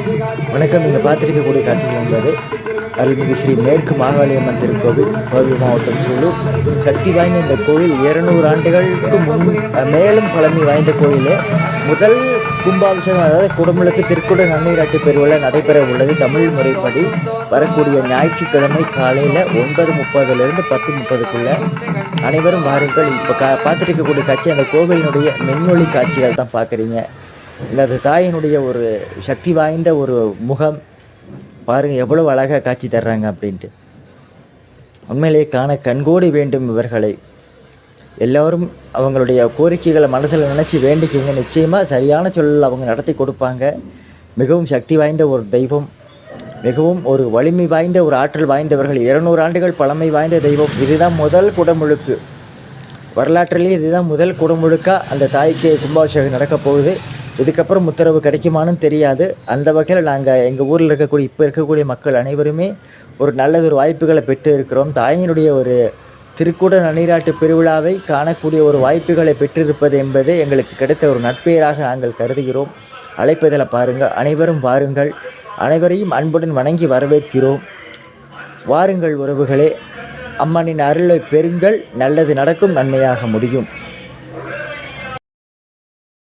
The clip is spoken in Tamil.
வணக்கம். நீங்கள் பார்த்துருக்கக்கூடிய காட்சிகள் என்பது அருள்மிகு ஸ்ரீ மேற்கு மாகாளியம்மன் திருக்கோவில் கோவை மாவட்டம் சூலூர். சக்தி வாய்ந்த இந்த கோவில் இருநூறு ஆண்டுகளுக்கு முன் மேலும் பழமை வாய்ந்த கோவிலே முதல் கும்பாபிஷேகம் அதாவது குடமுழுக்கு திருக்குட நன்னீராட்டு பெருவிழா நடைபெற உள்ளது. தமிழ் முறைப்படி வரக்கூடிய ஞாயிற்றுக்கிழமை காலையில் ஒன்பது முப்பதுலேருந்து பத்து முப்பதுக்குள்ள அனைவரும் வாருங்கள். இப்போ கா பார்த்துட்டு இருக்கக்கூடிய காட்சி அந்த கோவிலினுடைய மின்னொளி காட்சிகள் தான் பார்க்குறீங்க. இல்லை அது தாயினுடைய ஒரு சக்தி வாய்ந்த ஒரு முகம் பாருங்கள் எவ்வளவு அழகாக காட்சி தர்றாங்க அப்படின்ட்டு. உண்மையிலேயே காண கண்கோடி வேண்டும் இவர்களை. எல்லோரும் அவங்களுடைய கோரிக்கைகளை மனசில் நினச்சி வேண்டிக்கிங்க. நிச்சயமாக சரியான சொல்லல் அவங்க நடத்தி கொடுப்பாங்க. மிகவும் சக்தி வாய்ந்த ஒரு தெய்வம். மிகவும் ஒரு வலிமை வாய்ந்த ஒரு ஆற்றல் வாய்ந்தவர்கள். இருநூறு ஆண்டுகள் பழமை வாய்ந்த தெய்வம். இதுதான் முதல் குடமுழுக்கு. வரலாற்றிலேயே இதுதான் முதல் குடமுழுக்காக அந்த தாய்க்கு கும்பாபிஷேகம் நடக்கப் போகுது. இதுக்கப்புறம் உத்தரவு கிடைக்குமான்னு தெரியாது. அந்த வகையில் நாங்கள் எங்கள் ஊரில் இருக்கக்கூடிய இப்போ இருக்கக்கூடிய மக்கள் அனைவருமே ஒரு நல்லதொரு வாய்ப்புகளை பெற்று இருக்கிறோம் தாயினுடைய ஒரு திருக்கூட நன்னீராட்டு பெருவிழாவை காணக்கூடிய ஒரு வாய்ப்புகளை பெற்றிருப்பது என்பது எங்களுக்கு கிடைத்த ஒரு நட்பெயராக நாங்கள் கருதுகிறோம். அழைப்பதில் பாருங்கள் அனைவரும் வாருங்கள். அனைவரையும் அன்புடன் வணங்கி வரவேற்கிறோம். வாருங்கள் உறவுகளே அம்மனின் அருளை பெறுங்கள். நல்லது நடக்கும் நன்மையாக முடியும்.